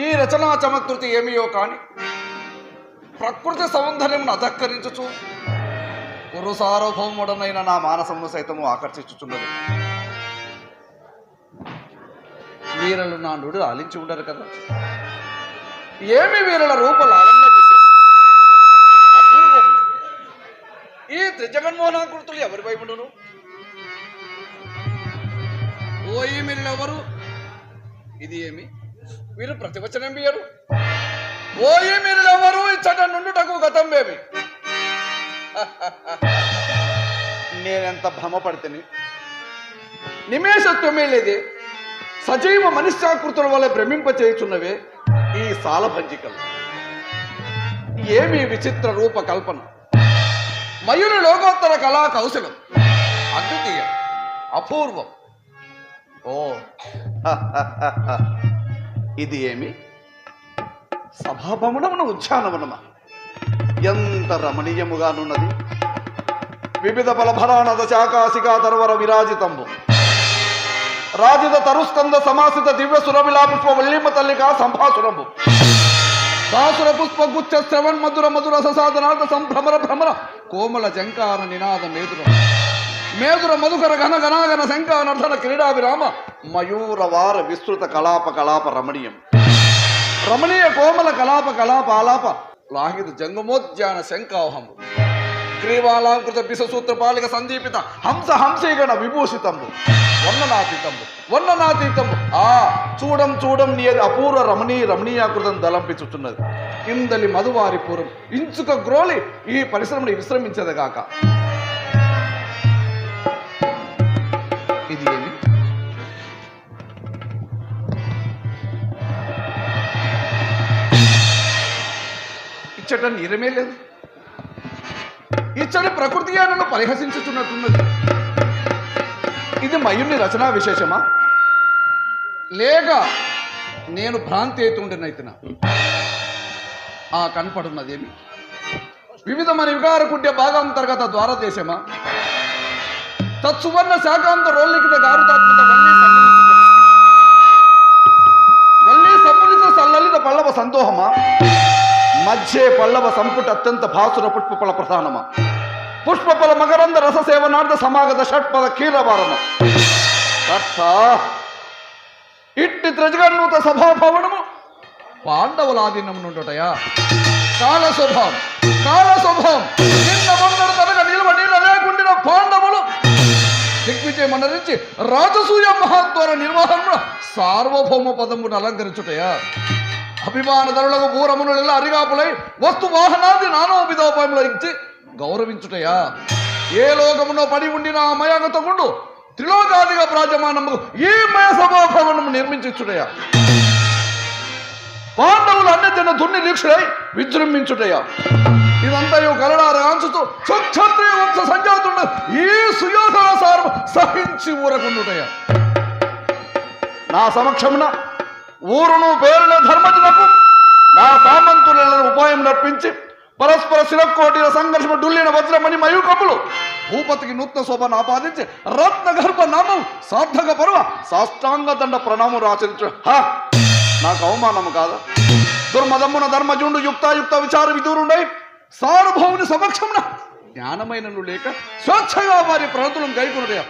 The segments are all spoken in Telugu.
ఈ రచనా చమత్కృతి ఏమియో కాని ప్రకృతి సౌందర్యమును అధక్కరించుచు కురు సార్వభౌముడనైన నా మానసమును సైతము ఆకర్షించుచున్నది. వీరలు నా నుడు ఆలించి ఉండరు కదా. ఏమి వీరుల రూపల ఈ త్రిజగన్మోహనాకృతులు ఎవరి వైపును ఓయి మీరులెవరు ఇది ఏమి? వీరు ప్రతివచనం బియ్యరు ఓయి మీరులెవరు ఇచ్చట నుండుటకు గతం బేమి నేనెంత భ్రమపడితేని? నిమేషత్వమే లేదే సజీవ మనుష్యాకృతుల వల్ల భ్రమింప చేయుచున్నవే ఈ సాలభంజికలు. ఏమి విచిత్ర రూప కల్పన? మయూరి లోకోత్తర కళా కౌశలం. అద్వితీయం. అపూర్వం. ఓ. ఇది ఏమి? సభాభవనమున ఉద్యానవనమా? ఎంత రమణీయముగానున్నది? వివిధ బలభరానద శాకాశికా తరువర విరాజితంబు. రాజిత తరుస్కంద సమాసిత దివ్య సురవిలా పుష్ప వల్లిమ తల్లిక సంభాసురము దాసుర పుష్ప గుచ్చ శ్రవణ్ మధుర మధుర ససాదనాథ సంభ్రమర భ్రమర కోమల జంకార నినాద మేధురం మేదుర మధుకర ఘన ఘనాగన శంకానర్ధన క్రీడా విరామ మయూర వార విస్తృత కలాప కలాప రమణీయం. రమణీయ కోమల కలాప కలాప ఆలాప లాహిత జంగమోద్యాన శంకాహము గ్రీవాలాంకృత బిససూత్ర పాలిక సందీపిత హంస హంసీగణ విభూషితంబు వర్ణనాతీతంబు వర్ణనాతీతంబు. ఆ చూడం చూడం నీ అపూర్వ రమణీ రమణీయాకృతం దలంపించుతున్నది కిందలి మధువారి పూర్వం ఇంచుక గ్రోలి ఈ పరిశ్రమని విశ్రమించదగాక. ఇచ్చట నీరమే లేదు. ఇచ్చడి ప్రకృతి నన్ను పరిహసించుతున్నట్టున్నది. ఇది మయుని రచనా విశేషమా? లేక నేను భ్రాంతి అవుతుండేనైతున్నా ఆ కనపడున్నదేమి? వివిధ మన వికార కుట్య ద్వారా ద్వారదేశమా? తత్సువర్ణ శాకాంత రోల్లికిత గారుతాత్మక మధ్యే పల్లవ సంపుట అత్యంత భాసుర పుష్పఫల ప్రధానమా. పుష్పఫల మకరంద రస సేవనార్థ సమాగత షట్పద కీలవారమ. ఇట్టి త్రజగన్నూత సభాభవనము పాండవులాధీనం నుండుటయా? కాల స్వభావం కాల స్వభావం నిన్న మొన్నడు తనక నిల్వ నీళ్ళ లేకుండా పాండవులు దిగ్విజయ మనరించి రాజసూయ మహాద్వార నిర్వహణ సార్వభౌమ పదమును అలంకరించుటయా? అభిమాన ధరులకు పూరమునుల అరిగాపులై వస్తు వాహనాది నానోపిదోపాయములు ఇచ్చి గౌరవించుటయా? ఏ లోకమునో పడి ఉండిన ఆ మయాగతకుండు త్రిలోకాదిగా ప్రాజమానము ఈ మయ సభాభవనము నిర్మించుటయా పాండవులు అన్యజన దున్ని దీక్షుడై విజృంభించుటయా? ఇదంతయు కరడార ఆంచుతూ స్వక్షత్రియ వంశ సంజాతుండ ఈ సుయోధన సారం సహించి ఊరకుండుటయా? నా సమక్షమున ఊరును పేరును ధర్మజనకు నా సామంతులను ఉపాయం నర్పించి పరస్పర శిరకోటిల సంఘర్షణ డుల్లిన వజ్రమణి మయూకములు భూపతికి నూతన శోభను ఆపాదించి రత్న గర్భ నామం సార్థక పర్వ సాష్టాంగ దండ ప్రణామం రాచరించు హా నాకు అవమానము కాదా. దుర్మదమ్మున ధర్మజుండు యుక్తాయుక్త విచార విధులుండై సార్వభౌముని సమక్షమున జ్ఞానమైనను లేక స్వేచ్ఛగా వారి ప్రణతులను గైకునుడయా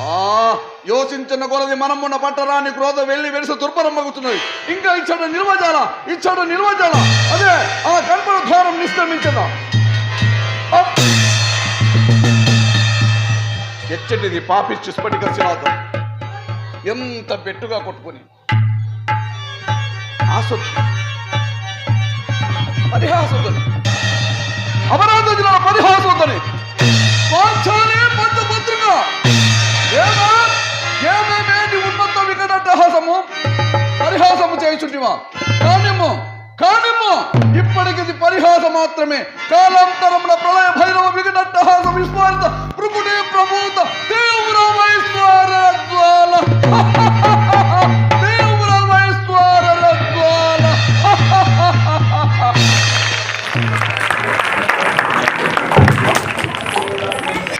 ఆ యోచించిన కొలది మనమున్న పట్టరాని క్రోధ వెళ్ళి వెలిసి దుర్భరమగుతున్నది ఇంకా ఇచ్చాడు నిర్వజాల ఇచ్చాడు నిర్వజాల. అదే ఆ కల్పన ద్వారం నిష్క్రమించదా ఎచ్చటిది పాపిష్టి స్ఫటిక శిలాతం ఎంత బెట్టుగా కొట్టుకుని. ఆసొత్తు పరిహాసొద్దని. అపరాధ జిల్లా పరిహాసొద్దని పాంచాలి వికటహాసము పరిహాసము చేయుచుంటివా? కానిమ్ము కానిమ్ము. ఇప్పటికిది పరిహాస మాత్రమే. కాలాంతరమున ప్రళయ భైరవ వికటహాస విస్ఫారిత భృకుటి ప్రభూత తీవ్ర